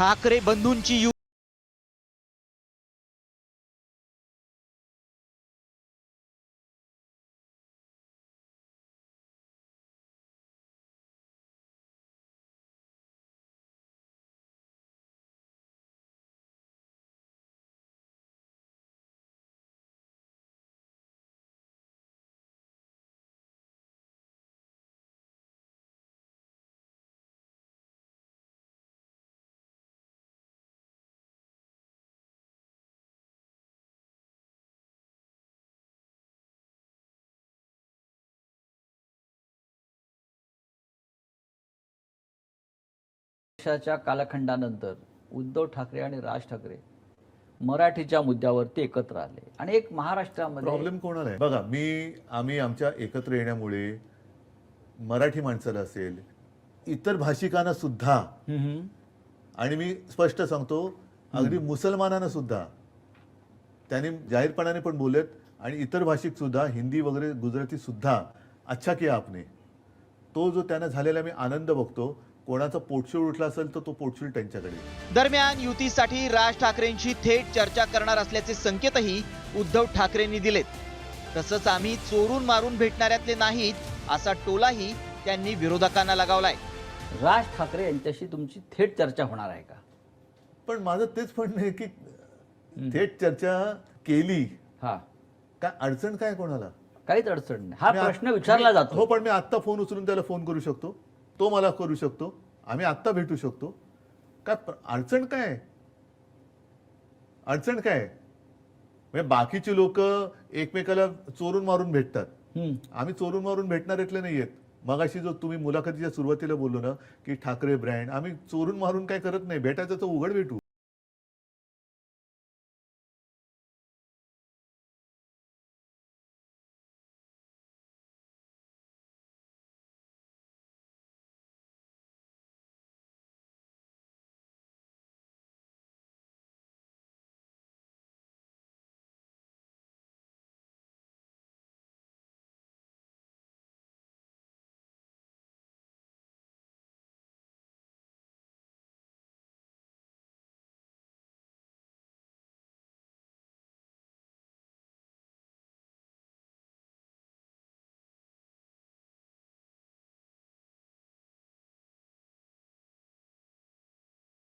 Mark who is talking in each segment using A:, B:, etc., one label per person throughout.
A: Thackeray बंधूंची U
B: वर्षाच्या कालखंडानंतर उद्धव ठाकरे आणि राज ठाकरे मराठीच्या मुद्द्यावरती एकत्र आले. आणि एक महाराष्ट्रामध्ये
C: प्रॉब्लेम कोणाला आहे? बघा मी आम्ही आमच्या एकत्र येण्यामुळे मराठी माणसाला असेल इतर भाषिकांना सुद्धा. आणि मी स्पष्ट सांगतो अगदी मुसलमानांना सुद्धा त्यांनी जाहीरपणाने पण बोललेत आणि इतर भाषिक सुद्धा हिंदी वगैरे गुजराती सुद्धा अच्छा किया आपने. तो जो त्यांना झालेला मी आनंद बघतो. कोणाचा पोटशूळ उठला असेल तर तो पोटशूळ त्यांच्याकडे
A: दरम्यान युतीसाठी राज ठाकरेंची थेट चर्चा करणार असल्याचे संकेतही उद्धव ठाकरेंनी दिलेत. तसंच आम्ही चोरून मारून भेटणाऱ्यातले नाहीत असा टोलाही त्यांनी विरोधकांना लगावलाय.
B: राज ठाकरे यांच्याशी तुमची थेट चर्चा होणार आहे का?
C: पण माझं तेच म्हणणं आहे की थेट चर्चा केली
B: हा.
C: काय अडचण काय कोणाला?
B: काहीच अडचण नाही. हा प्रश्न विचारला
C: मी- हो
B: जातो
C: पण मी आत्ता फोन उचलून त्याला फोन करू शकतो. तो मला करू शकतो आम्ही आत्ता भेटू शकतो. काय अडचण काय अडचण काय म्हणजे बाकीची लोक एकमेकाला चोरून मारून भेटतात.
B: हम्म.
C: आम्ही चोरून मारून भेटणाऱ्यातले नाहीयेत मगाशी जो तुम्ही मुलाखतीच्या सुरुवातीला बोललो ना की ठाकरे ब्रँड आम्ही चोरून मारून काय करत नाही भेटायचं तर उघड भेटू.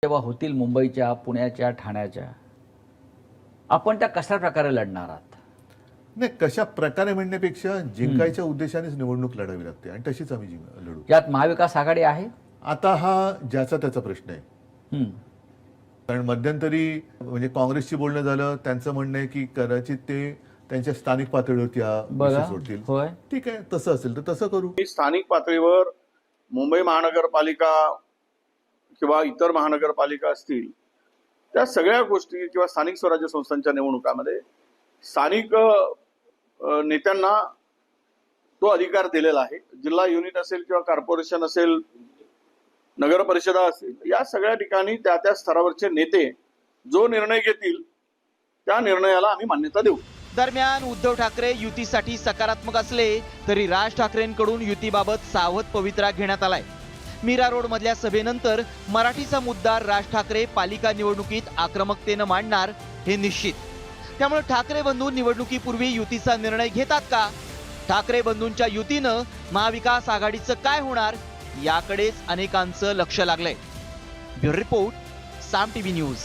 B: जेव्हा होतील मुंबईच्या पुण्याच्या ठाण्याच्या. आपण त्या कशा प्रकारे लढणार आहात?
C: नाही कशा प्रकारे म्हणण्यापेक्षा जिंकायच्या उद्देशानेच निवडणूक लढावी लागते आणि तशीच आम्ही जिंक- लढू.
B: यात महाविकास आघाडी आहे?
C: आता हा ज्याचा त्याचा प्रश्न आहे.
B: हम्म.
C: कारण मध्यंतरी म्हणजे काँग्रेसशी बोलणं झालं त्यांचं म्हणणं आहे की कदाचित ते त्यांच्या स्थानिक पातळीवरती हा
B: बघा
C: विषय सोडतील.
B: होय.
C: ठीक आहे तसं असेल तर तसं करू.
D: की स्थानिक पातळीवर मुंबई महानगरपालिका किंवा इतर महानगरपालिका असतील त्या सगळ्या गोष्टी किंवा स्थानिक स्वराज्य संस्थांच्या निवडणुकामध्ये स्थानिक नेत्यांना तो अधिकार दिलेला आहे. जिल्हा युनिट असेल किंवा कॉर्पोरेशन असेल नगर परिषदा असतील या सगळ्या ठिकाणी त्या त्या स्तरावरचे नेते जो निर्णय घेतील त्या निर्णयाला आम्ही मान्यता देऊ.
A: दरम्यान उद्धव ठाकरे युतीसाठी सकारात्मक असले तरी राज ठाकरेंकडून युतीबाबत सावध पवित्रा घेण्यात आलाय. मीरा रोड मधल्या सभेनंतर मराठीचा मुद्दा राज ठाकरे पालिका निवडणुकीत आक्रमकतेनं मांडणार हे निश्चित. त्यामुळे ठाकरे बंधू निवडणुकीपूर्वी युतीचा निर्णय घेतात का? ठाकरे बंधूंच्या युतीनं महाविकास आघाडीचं काय होणार? याकडेच अनेकांचं लक्ष लागलंय. Bureau report Saam TV news.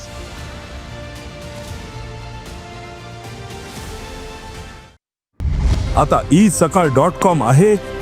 E: आता ई सकाळ डॉट कॉम आहे.